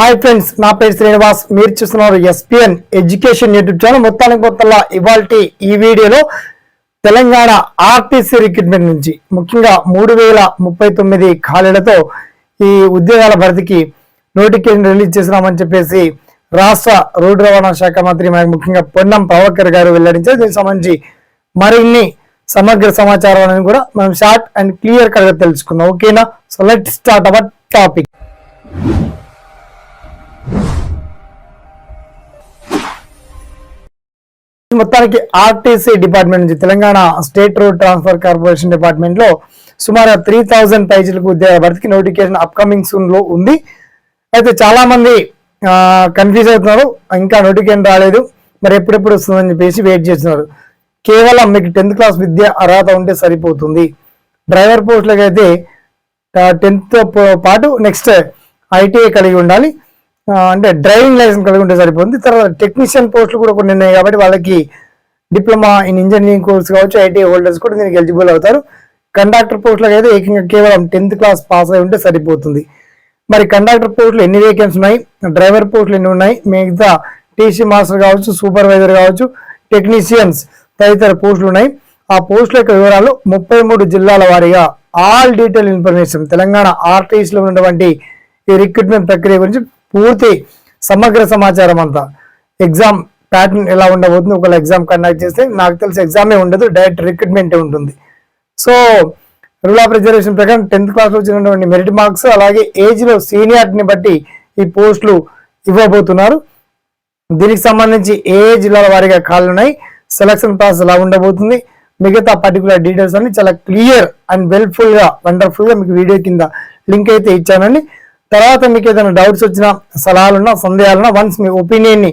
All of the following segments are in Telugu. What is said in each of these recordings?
హాయ్ ఫ్రెండ్స్ నా పేరు శ్రీనివాస్. మీరు చూస్తున్నారు ఎస్పిఎన్ ఎడ్యుకేషన్ యూట్యూబ్ ఛానల్. మొత్తానికి మొత్తంలో ఇవాళ ఈ వీడియోలో తెలంగాణ ఆర్టీసీ రిక్రూట్మెంట్ నుంచి ముఖ్యంగా మూడు వేల ముప్పై తొమ్మిది ఖాళీలతో ఈ ఉద్యోగాల భర్తీకి నోటిఫికేషన్ రిలీజ్ చేసినామని చెప్పేసి రాష్ట్ర రోడ్డు రవాణా శాఖ మంత్రి మనకి ముఖ్యంగా పొన్నం ప్రభాకర్ గారు వెల్లడించారు. దీనికి సంబంధించి మరిన్ని సమగ్ర సమాచారం అనేది కూడా మనం షార్ట్ అండ్ క్లియర్ కట్గా తెలుసుకుందాం. ఓకేనా? So let start our topic. మొత్తానికి ఆర్టీసీ డిపార్ట్మెంట్ నుంచి Telangana state road transfer corporation డిపార్ట్మెంట్లో సుమారు త్రీ థౌజండ్ పైజీలకు ఉద్యోగ భర్తీకి నోటిఫికేషన్ అప్కమింగ్ సూన్లో ఉంది. అయితే చాలా మంది కన్ఫ్యూజ్ అవుతున్నారు. ఇంకా నోటిఫికేషన్ రాలేదు. మరి ఎప్పుడెప్పుడు వస్తుందని చెప్పేసి వెయిట్ చేస్తున్నారు. కేవలం మీకు టెన్త్ క్లాస్ విద్య అర్హత ఉంటే సరిపోతుంది. డ్రైవర్ పోస్టులకు అయితే టెన్త్ పాటు నెక్స్ట్ ఐటీఐ కలిగి ఉండాలి. అంటే డ్రైవింగ్ లైసెన్స్ కలిగి ఉంటే సరిపోతుంది. తర్వాత టెక్నీషియన్ పోస్టులు కూడా కొన్ని ఉన్నాయి కాబట్టి వాళ్ళకి డిప్లొమా ఇన్ ఇంజనీరింగ్ కోర్స్ కావచ్చు ఐటీ హోల్డర్స్ కూడా దీనికి ఎలిజిబుల్ అవుతారు. కండక్టర్ పోస్టులకు అయితే ఏకంగా కేవలం టెన్త్ క్లాస్ పాస్ అయి ఉంటే సరిపోతుంది. మరి కండక్టర్ పోస్టులు ఎన్ని వేకెన్సీ ఉన్నాయి? డ్రైవర్ పోస్టులు ఎన్ని ఉన్నాయి? మిగతా టీసీ మాస్టర్ కావచ్చు సూపర్వైజర్ కావచ్చు టెక్నీషియన్స్ తదితర పోస్టులు ఉన్నాయి. ఆ పోస్టుల యొక్క వివరాలు ముప్పై మూడు జిల్లాల వారీగా ఆల్ డీటెయిల్ ఇన్ఫర్మేషన్ తెలంగాణ ఆర్టీసీలో ఉన్నటువంటి ఈ రిక్రూట్మెంట్ ప్రక్రియ గురించి పూర్తి సమగ్ర సమాచారం అంతా. ఎగ్జామ్ ప్యాటర్న్ ఎలా ఉండబోతుంది ఒకవేళ ఎగ్జామ్ కండక్ట్ చేస్తే నాకు తెలిసి ఎగ్జామే ఉండదు డైరెక్ట్ రిక్రూట్మెంటే ఉంటుంది. సో రూల్ ఆఫ్ రిజర్వేషన్ ప్రకారం టెన్త్ క్లాస్ వచ్చినటువంటి మెరిట్ మార్క్స్ అలాగే ఏజ్లో సీనియారిటీని బట్టి ఈ పోస్టులు ఇవ్వబోతున్నారు. దీనికి సంబంధించి ఏ జిల్లాల వారీగా ఉన్నాయి సెలక్షన్ ప్రాసెస్ ఎలా ఉండబోతుంది మిగతా పర్టికులర్ డీటెయిల్స్ అన్ని చాలా క్లియర్ అండ్ వెల్ఫుల్గా వండర్ఫుల్గా మీకు వీడియో కింద లింక్ అయితే ఇచ్చానండి. తర్వాత మీకు ఏదైనా డౌట్స్ వచ్చినా సలహాలున్నా సందేహాలున్నా వన్స్ మీ ఒపీనియన్ని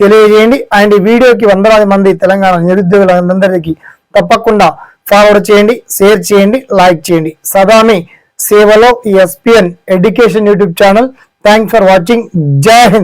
తెలియజేయండి. అండ్ ఈ వీడియోకి వందలాది మంది తెలంగాణ నిరుద్యోగులందరికీ తప్పకుండా ఫార్వర్డ్ చేయండి షేర్ చేయండి లైక్ చేయండి. సదామి సేవలో ఈ SPN education YouTube channel thanks for watching జై హింద్